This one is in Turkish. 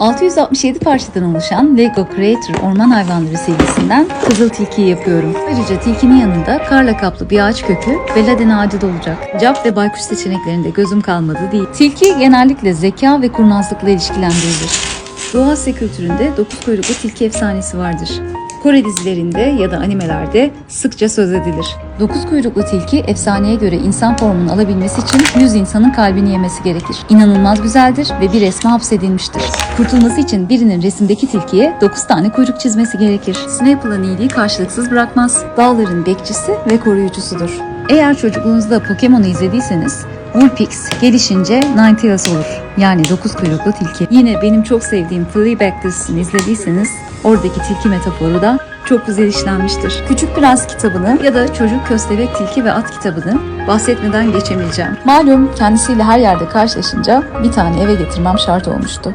667 parçadan oluşan Lego Creator Orman Hayvanları serisinden Kızıl Tilki'yi yapıyorum. Ayrıca tilkinin yanında karla kaplı bir ağaç kökü ve laden ağacı da olacak. Cap ve baykuş seçeneklerinde gözüm kalmadı değil. Tilki genellikle zeka ve kurnazlıkla ilişkilendirilir. Doğu Asya kültüründe dokuz kuyruklu tilki efsanesi vardır. Kore dizilerinde ya da animelerde sıkça söz edilir. Dokuz kuyruklu tilki efsaneye göre insan formunu alabilmesi için 100 insanın kalbini yemesi gerekir. İnanılmaz güzeldir ve bir resme hapsedilmiştir. Kurtulması için birinin resimdeki tilkiye 9 tane kuyruk çizmesi gerekir. Snape'ın iyiliği karşılıksız bırakmaz. Dağların bekçisi ve koruyucusudur. Eğer çocukluğunuzda Pokemon'u izlediyseniz Vulpix gelişince Ninetales olur. Yani dokuz kuyruklu tilki. Yine benim çok sevdiğim Fleabag dizisini izlediyseniz oradaki tilki metaforu da çok güzel işlenmiştir. Küçük Prens kitabını ya da Çocuk Köstebek Tilki ve At kitabını bahsetmeden geçemeyeceğim. Malum kendisiyle her yerde karşılaşınca bir tane eve getirmem şart olmuştu.